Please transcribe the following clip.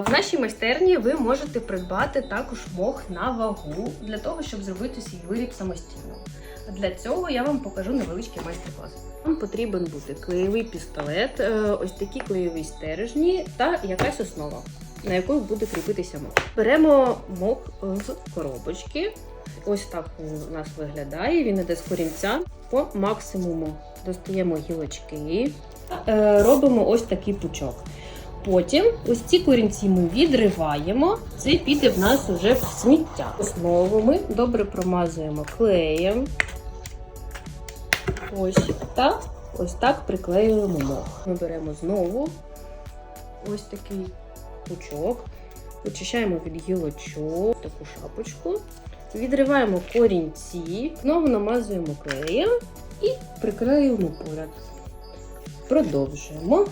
В нашій майстерні ви можете придбати також мох на вагу для того, щоб зробити свій виріб самостійно. Для цього я вам покажу невеличкий майстер-клас. Вам потрібен буде клеєвий пістолет, е, ось такі клеєві стержні та якась основа, на яку буде кріпитися мох. Беремо мох з коробочки. Ось так він у нас виглядає. Він іде з корінця по максимуму. Достаємо гілочки, е, робимо ось такий пучок. Потім ось ці корінці ми відриваємо. Це піде в нас вже в сміття. Основу ми добре промазуємо клеєм. Ось та ось так приклеюємо мох. Ми беремо знову ось такий пучок, очищаємо від гілочок таку шапочку, відриваємо корінці, знову намазуємо клеєм і приклеюємо поряд. Продовжуємо.